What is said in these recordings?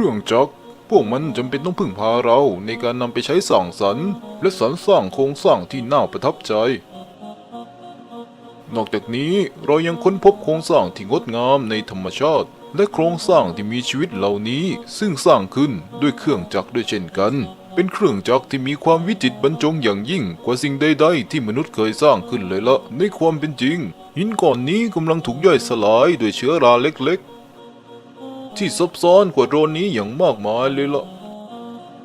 รื่องจักร พวกมันจำเป็นต้องพึ่งพาเราในการนำไปใช้สร้างสรรค์ และสรรสร้างโครงสร้างที่น่าประทับใจ นอกจากนี้เรายังค้นพบโครงสร้างที่งดงามในธรรมชาติ และโครงสร้างที่มีชีวิตเหล่านี้ ซึ่งสร้างขึ้นด้วยเครื่องจักรด้วยเช่นกัน เป็นเครื่องจักรที่มีความวิจิตรบรรจงอย่างยิ่งกว่าสิ่งใดๆที่มนุษย์เคยสร้างขึ้นเลยละในความเป็นจริงหินก้อนนี้กำลังถูกย่อยสลายด้วยเชื้อราเล็กๆ ที่ซับซ้อนกว่าโดรนนี้อย่างมากมายเลยละ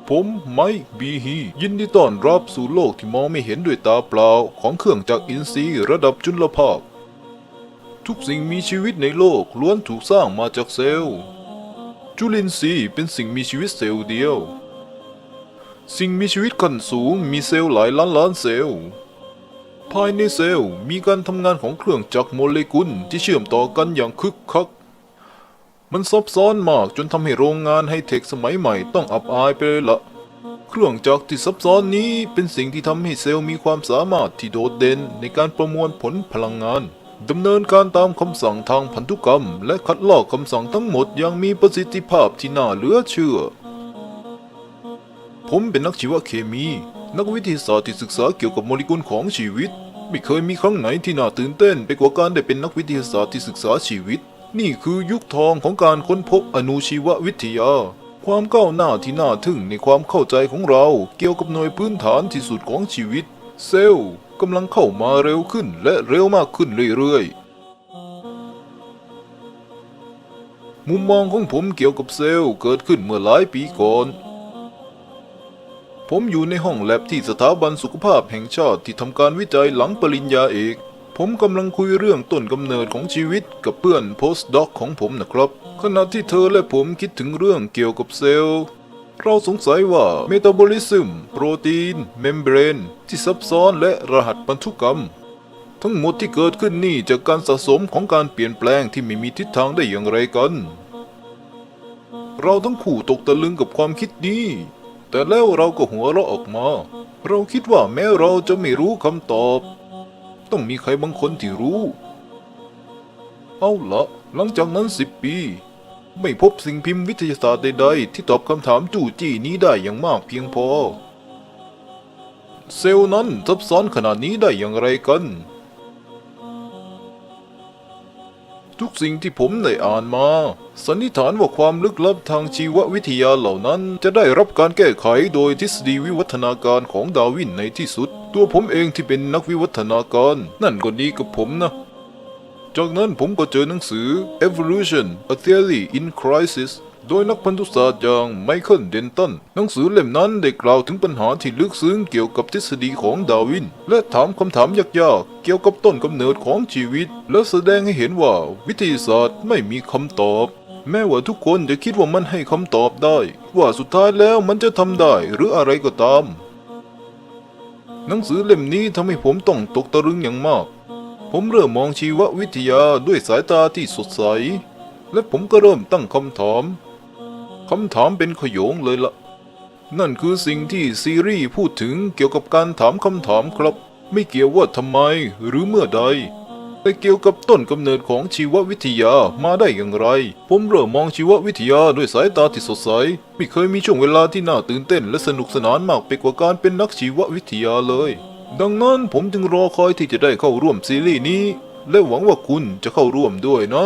ผมไมค์บีฮียินดีต้อนรับสู่โลกที่มองไม่เห็นด้วยตาเปล่าของเครื่องจักรอินทรีย์ระดับจุลภาค ทุกสิ่งมีชีวิตในโลกล้วนถูกสร้างมาจากเซลล์ จุลินทรีย์เป็นสิ่งมีชีวิตเซลล์เดียว สิ่งมีชีวิตขั้นสูงมีเซลล์หลายล้านล้านเซลล์ภายในเซลล์มีการทำงานของเครื่องจักรโมเลกุลที่เชื่อมต่อกันอย่างคึกคัก มันซับซ้อนมากจนทำให้โรงงานไฮเทคสมัยใหม่ต้องอับอายไปเลยละเครื่องจักรที่ซับซ้อนนี้เป็นสิ่งที่ทำให้เซลล์มีความสามารถที่โดดเด่นในการประมวลผลพลังงานดำเนินการตามคำสั่งทางพันธุกรรม และคัดลอกคำสั่งทั้งหมดอย่างมีประสิทธิภาพที่น่าเหลือเชื่อ ผมเป็นนักชีวเคมี นักวิทยาศาสตร์ที่ศึกษาเกี่ยวกับโมเลกุลของชีวิต ไม่เคยมีครั้งไหนที่น่าตื่นเต้นไปกว่าการได้เป็นนักวิทยาศาสตร์ที่ศึกษาชีวิต นี่คือยุคทองของการค้นพบอนุชีววิทยา ความก้าวหน้าที่น่าทึ่งในความเข้าใจของเรา เกี่ยวกับหน่วยพื้นฐานที่สุดของชีวิต เซลล์กำลังเข้ามาเร็วขึ้นและเร็วมากขึ้นเรื่อยๆ มุมมองของผมเกี่ยวกับเซลล์เกิดขึ้นเมื่อหลายปีก่อนผมอยู่ในห้องแลบที่สถาบันสุขภาพแห่งชาติที่ทำการวิจัยหลังปริญญาเอก ผมกำลังคุยเรื่องต้นกำเนิดของชีวิตกับเพื่อนโพสต์ด็อกของผมนะครับ ขณะที่เธอและผมคิดถึงเรื่องเกี่ยวกับเซลล์ เราสงสัยว่าเมตาบอลิซึม โปรตีน เมมเบรน ที่ซับซ้อนและรหัสพันธุกรรม ทั้งหมดที่เกิดขึ้นนี่จากการสะสมของการเปลี่ยนแปลงที่ไม่มีทิศทางได้อย่างไรกัน เราทั้งคู่ตกตะลึงกับความคิดนี้ แต่แล้วเราก็หัวเราะออกมา เราคิดว่าแม้เราจะไม่รู้คำตอบ ต้องมีใครบางคนที่รู้ เอาละหลังจากนั้นสิบปี ไม่พบสิ่งพิมพ์วิทยาศาสตร์ใดๆ ที่ตอบคำถามจู่จี้นี้ได้อย่างมากเพียงพอ เซลล์นั้นซับซ้อนขนาดนี้ได้อย่างไรกัน ทุกสิ่งที่ผมได้อ่านมา สันนิษฐานว่าความลึกลับทางชีววิทยาเหล่านั้น จะได้รับการแก้ไขโดยทฤษฎีวิวัฒนาการของดาวินในที่สุด ตัวผมเองที่เป็นนักวิวัฒนาการ นั่นก็ดีกับผมนะ จากนั้นผมก็เจอหนังสือ Evolution A Theory in Crisis โดยนักพันธุศาสตร์อย่างไมเคิลเดนตัน หนังสือเล่มนั้นได้กล่าวถึงปัญหาที่ลึกซึ้งเกี่ยวกับทฤษฎีของดาวิน และถามคำถามยากๆ เกี่ยวกับต้นกำเนิดของชีวิต และแสดงให้เห็นว่าวิทยาศาสตร์ไม่มีคำตอบ แม้ว่าทุกคนจะคิดว่ามันให้คำตอบได้ ว่าสุดท้ายแล้วมันจะทำได้หรืออะไรก็ตาม หนังสือเล่มนี้ทำให้ผมต้องตกตะลึงอย่างมาก ผมเริ่มมองชีววิทยาด้วยสายตาที่สดใสและผมก็เริ่มตั้งคำถาม คำถามเป็นขโยงเลยละนั่นคือสิ่งที่ซีรีส์พูดถึงเกี่ยวกับการถามคำถามครับ ไม่เกี่ยวว่าทำไมหรือเมื่อใด แต่เกี่ยวกับต้นกำเนิดของชีววิทยามาได้อย่างไร ผมเริ่มมองชีววิทยาด้วยสายตาที่สดใส ไม่เคยมีช่วงเวลาที่น่าตื่นเต้นและสนุกสนานมากไปกว่าการเป็นนักชีววิทยาเลย ดังนั้นผมจึงรอคอยที่จะได้เข้าร่วมซีรีส์นี้ และหวังว่าคุณจะเข้าร่วมด้วยนะ